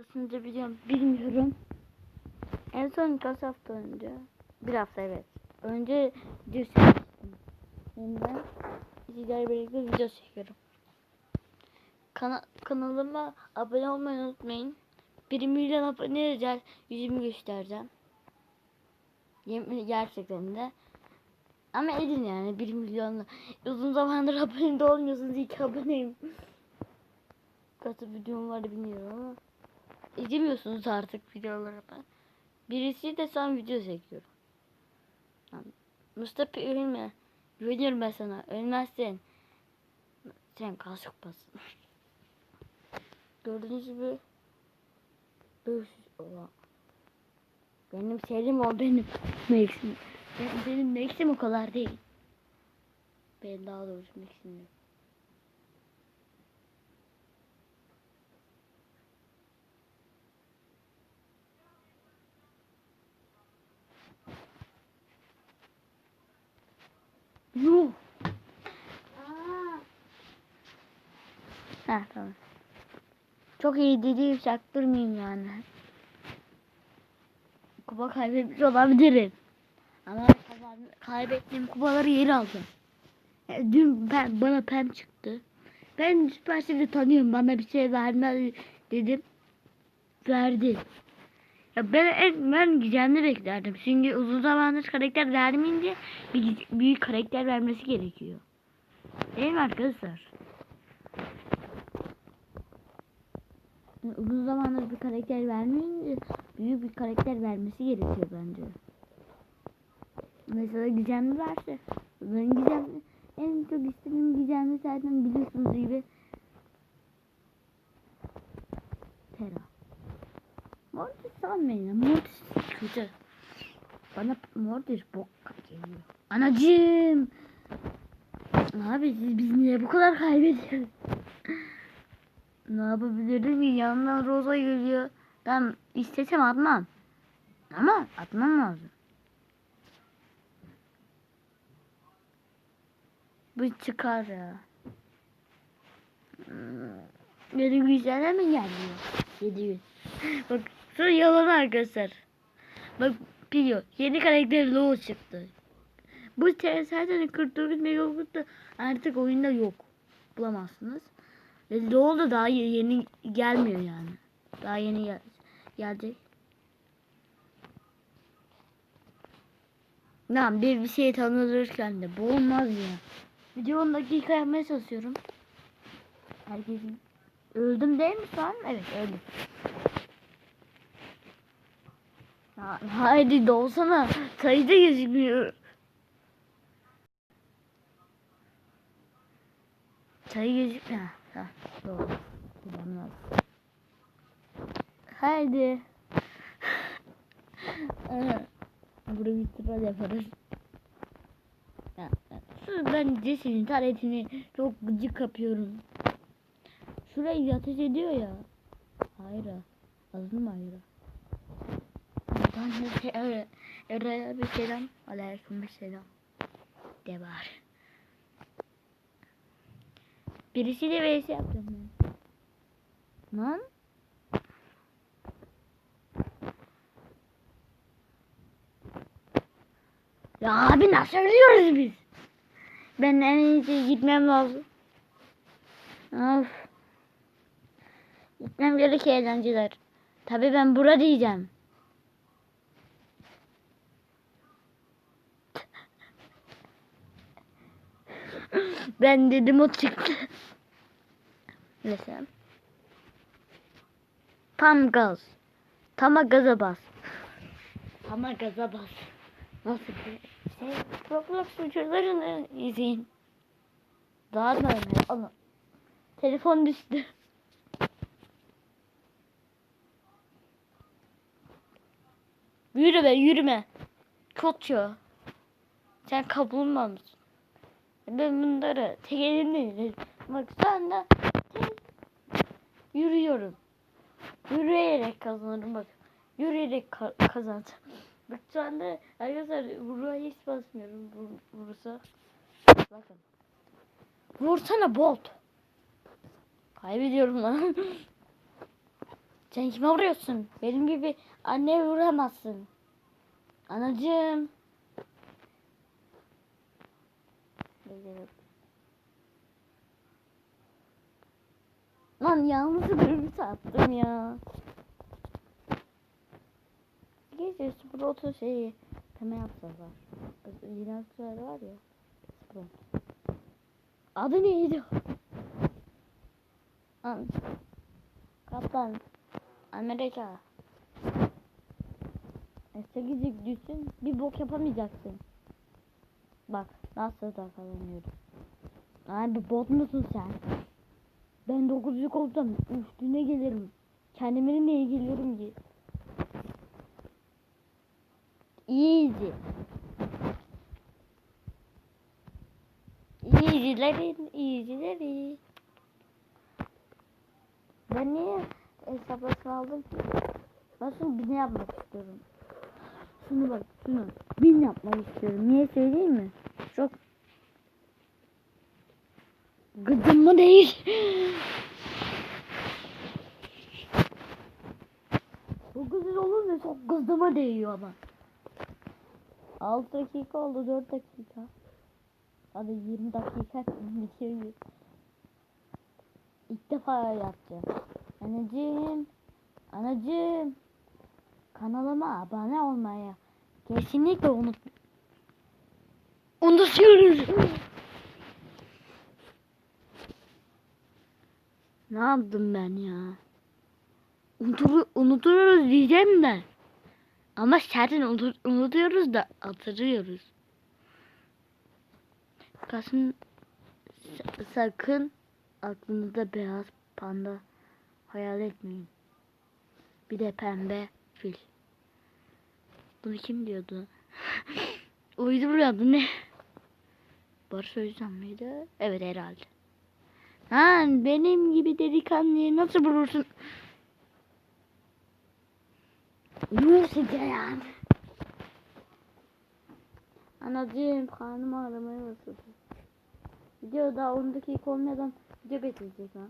Aslında biliyorum, bilmiyorum. En son kaç hafta önce? Bir hafta evet. Önce video çekmiştim. Şimdi ben sizlerle birlikte video çekiyorum. Kana kanalıma abone olmayı unutmayın. 1 milyon abone özel yüzümü göstereceğim. Gerçekten de. Ama edin yani 1 milyonla. Uzun zamandır abone de olmuyorsunuz. İlk aboneyim. Kaç videom var bilmiyorum ama. İzlemiyorsunuz artık videolarımı. Birisi de sen video çekiyorum. Mustafa ölme. Güveniyorum ben sana. Ölmezsin. Sen kasık basın. Gördüğünüz gibi 500 olan. Benim serim o benim Max'im. Benim, benim Max'im o kadar değil. Ben daha doğrusu Max'im. Yuh. Ha tamam. Çok iyi dediğim çaktırmayayım yani. Kupa kaybetmiş olabilirim. Ama kaybettiğim kupaları geri alacağım. E, Dün ben, bana pem çıktı. Ben Süperstar'ı tanıyorum. Bana bir şey vermez dedim. Verdi. Ya ben en ben gizemli beklerdim. Çünkü uzun zamandır karakter vermeyince bir büyük karakter vermesi gerekiyor. Değil mi arkadaşlar? Uzun zamandır bir karakter vermeyince büyük bir karakter vermesi gerekiyor bence. Mesela gizemli verse. Ben gizemli en çok istediğim gizemli zaten biliyorsunuz gibi Tera. Sanmayın ya. Mortis kötü. Bana Mortis bok geliyor. Anacığım. Abi siz biz niye bu kadar kaybediyoruz? ne yapabilirim ki? Yanından Rosa geliyor. Ben istesem atmam. Ama atmam lazım. Bu çıkar ya. Hmm, Benim güzele mi gelmiyor? 700. Bak sonra yalan arkadaşlar. Bak biliyor. Yeni karakter Low çıktı. Bu te- zaten 49 megabyte artık oyunda yok. Bulamazsınız. Ve Low da daha ye- yeni gelmiyor yani. Daha yeni gel gelecek. Lan bir bir şey tanıdırken de bu olmaz ya. Video 10 dakika yapmaya çalışıyorum. Herkesin öldüm değil mi şu an? Evet öldüm. Ha, haydi dolsana. Sayıda gözükmüyor. Sayı gözükmüyor. Ha, doğru. Lazım. Haydi. Burada bir tıra yaparız. Ya, ya, ben Jesse'nin taretini çok gıcık kapıyorum. Şurayı ateş ediyor ya. Hayır. Azdın mı hayır? Ben de şey bir selam. Aleyküm bir selam. De var. Birisiyle vs yapacağım ben. Lan? Ya abi nasıl ölüyoruz biz? Ben en iyisi gitmem lazım. Of. Gitmem gerek eğlenceler. Tabii ben bura diyeceğim. Ben dedim o çıktı. Mesela. Tam gaz. Tama gaza bas. Tama gaza bas. Nasıl bir şey? Roblox videolarını izleyin. Daha da önemli. Alın. Telefon düştü. Yürüme yürüme. Kötü. Sen kaplumbağa mısın? Ben bunları tek elimle. Bak tek yürüyorum. Yürüyerek kazanırım bak. Yürüyerek ka- kazandım. Bak şu anda arkadaşlar vuruğa hiç basmıyorum. Vur, vurursa. Bakın. Vursana bolt. Kaybediyorum lan. Sen kime vuruyorsun? Benim gibi anneye vuramazsın. Anacığım. Bekle. Lan yalnız bir sattım ya. Gece spor oto şeyi tema yapsalar. Yine var ya. Spor. Adı neydi? An. Kaptan. Amerika. S8'lik düşsün bir bok yapamayacaksın. Bak nasıl da kazanıyorum. Abi bot musun sen? Ben 9'luk olsam üstüne gelirim. Kendime neye geliyorum ki? Easy. Easy'lerin easy'leri. Ben niye hesaplaşma aldım ki? Ben şunu bin yapmak istiyorum. Şunu bak şunu. Bin yapmak istiyorum. Niye söyleyeyim mi? Çok gıdım mı değil? Bu güzel olur da çok gızdama değiyor ama. 6 dakika oldu 4 dakika. Hadi 20 dakika bitiyor. İlk defa yapacağım. Anneciğim. Anacığım. Kanalıma abone olmayı kesinlikle unut. Unutuyoruz. ne yaptım ben ya? Unutur, unutuyoruz diyeceğim de. Ama zaten unut, unutuyoruz da hatırlıyoruz. Kasım sa- sakın aklınızda beyaz panda hayal etmeyin. Bir de pembe fil. Bunu kim diyordu? Uyduruyordu ne? Barış Özcan mıydı? Evet herhalde. Ha benim gibi delikanlıyı nasıl bulursun? Üniversite yani. Anacığım karnım ağrımaya başladı. Video daha 10 dakika olmadan video bitirecek ha.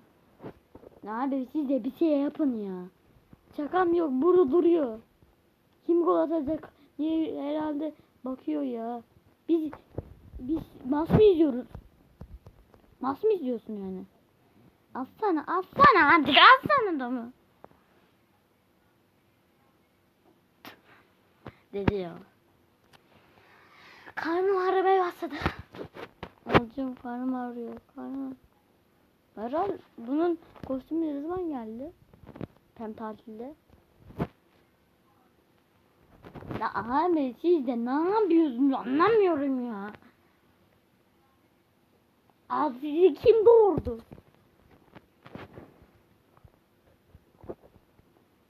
Abi siz de bir şey yapın ya. Şakam yok burada duruyor. Kim gol atacak herhalde bakıyor ya. Biz biz maç mı izliyoruz? Maç mı izliyorsun yani? Alsana alsana artık alsana da mı? Dedi ya. Karnım ağrımaya başladı. Alacağım karnım ağrıyor. Karnım. Herhal bunun kostümü ne zaman geldi? Hem tatilde. Ya abi siz de ne yapıyorsunuz anlamıyorum ya. Abi sizi kim doğurdu?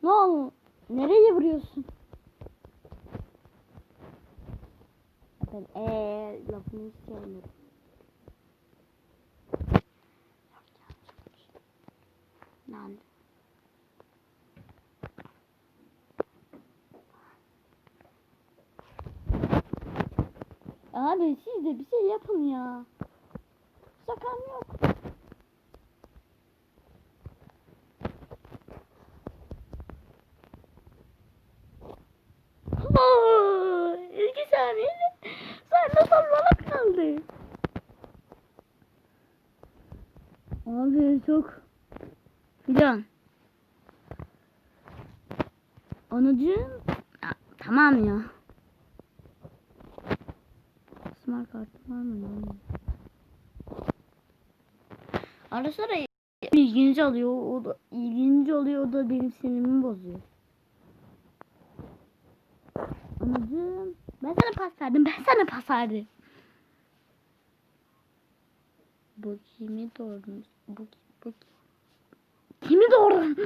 Ne oldu? Nereye vuruyorsun? Ben eee lafını hiç. Abi siz de bir şey yapın ya. Şakam yok. Aa, İki saniyede sen nasıl bana kaldı? Abi çok Fidan. Anacığım. Ya, tamam ya. Smart kartım var mı? Ara sıra ilginç alıyor. O da ilginç oluyor. O da benim sinirimi bozuyor. Anacığım. Ben sana pas verdim. Ben sana pas verdim. Bu kimi doğurmuş? Bu, bu Kimi doğurdun?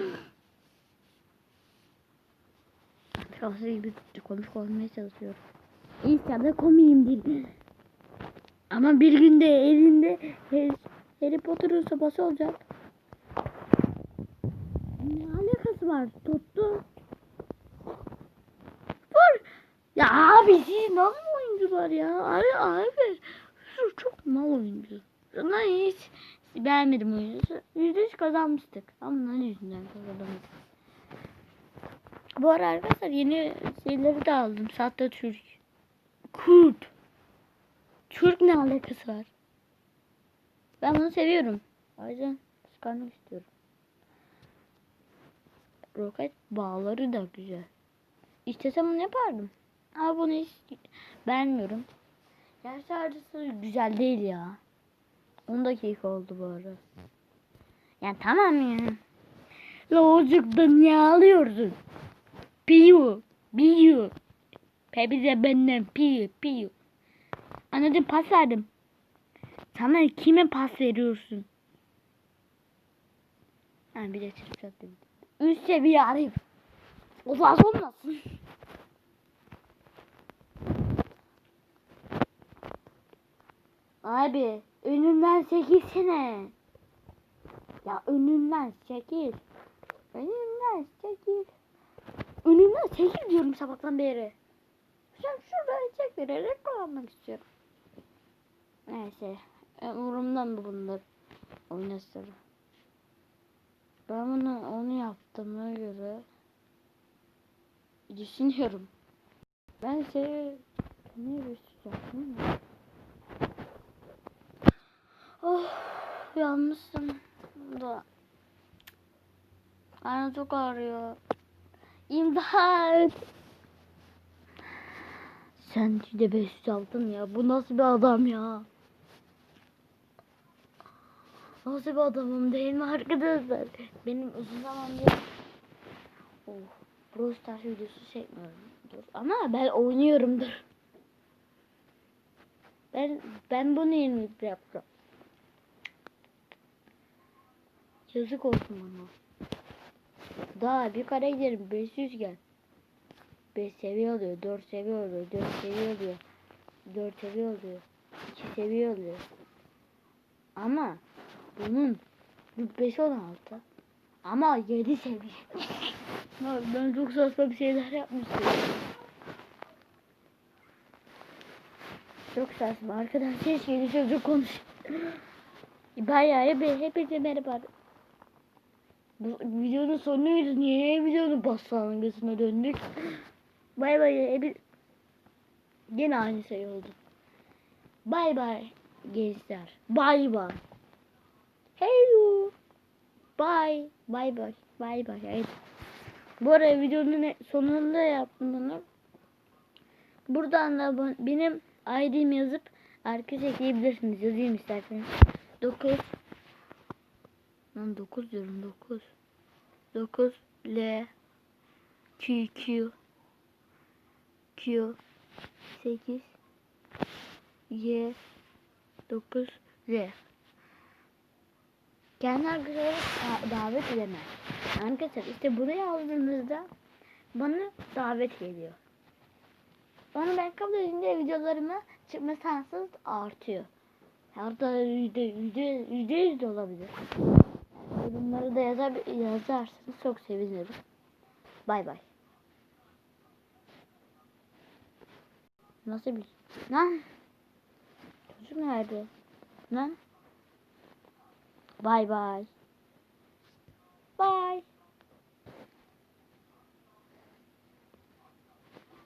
Kafası gibi komik olmaya çalışıyorum. İnsan da komiyim değil. Ama bir günde elinde Harry, Potter'ın sopası olacak. Ne alakası var? Tuttu. Vur. Ya abi siz nasıl oyuncular ya? Abi abi. Şu çok mal oyuncu. Bunlar hiç beğenmedim oyunu. Yüzde yüz kazanmıştık. Ama bunların yüzünden kazanamadık. Bu ara arkadaşlar yeni şeyleri de aldım. Sahte Türk. Kurt. Türk ne alakası var? Ben bunu seviyorum. O yüzden istiyorum. Roket bağları da güzel. İstesem bunu yapardım. Ama bunu hiç beğenmiyorum. Gerçi harcısı güzel değil ya. 10 dakika oldu bu ara. Yani tamam ya. Lozukta niye alıyorsun? Piyu, piyu. Pebize benden piyu, piyu. Anladım pas verdim. Sana kime pas veriyorsun? Ha bir de çırpacak dedim. Üst seviye arayıp. O zaman olmasın. Abi önümden çekilsene. Ya önümden çekil. Önümden çekil. Önümden çekil diyorum sabahtan beri. Sen şuraya çek vererek kullanmak istiyorum. Neyse. Umurumdan mı bunlar? Oynasın. Ben bunu onu yaptığıma göre düşünüyorum. Ben seni ne göstereceğim? Oh, yanmışsın da. Aynen çok ağrıyor. İmdat. Sen de 500 aldın ya. Bu nasıl bir adam ya? Nasıl bir adamım değil mi arkadaşlar? Benim uzun zamandır oh, Brawl Stars videosu çekmiyorum. Dur. Ama ben oynuyorumdur. Ben ben bunu yenilikle yapacağım. Yazık olsun bana. Daha bir kare giderim 500 gel. 5 seviye oluyor, 4 seviye oluyor, 4 seviye oluyor. 4 seviye oluyor. 2 seviye oluyor. Ama bunun 5 16. Ama 7 seviye. Ben çok saçma bir şeyler yapmışım. Çok saçma. Arkadan ses geliyor çocuk konuş. Bayağı hep, hepinize merhaba. Bu videonun sonuydu. Niye videonun başlangıcına döndük? Bay bay. Hep... Yine aynı şey oldu. Bay bay gençler. Bay bay. Hello. Bye. Bye bye. Bye bye. Evet. Bu arada videonun sonunda yaptım bunu. Buradan da benim ID'mi yazıp arkadaş ekleyebilirsiniz. Yazayım isterseniz. 9 Lan 9 diyorum 9 9 L Q Q Q 8 Y 9 Z kendi arkadaşlara da- davet edemez. Arkadaşlar işte buraya aldığınızda bana davet geliyor. Onu ben kabul edince videolarıma çıkma şansınız artıyor. Hatta yüzde yüzde yüzde yüz olabilir. Yorumları da yazar, yazarsanız çok sevinirim. Bay bay. Nasıl bir... Lan! Çocuk nerede? Lan! Bye bye. Bye.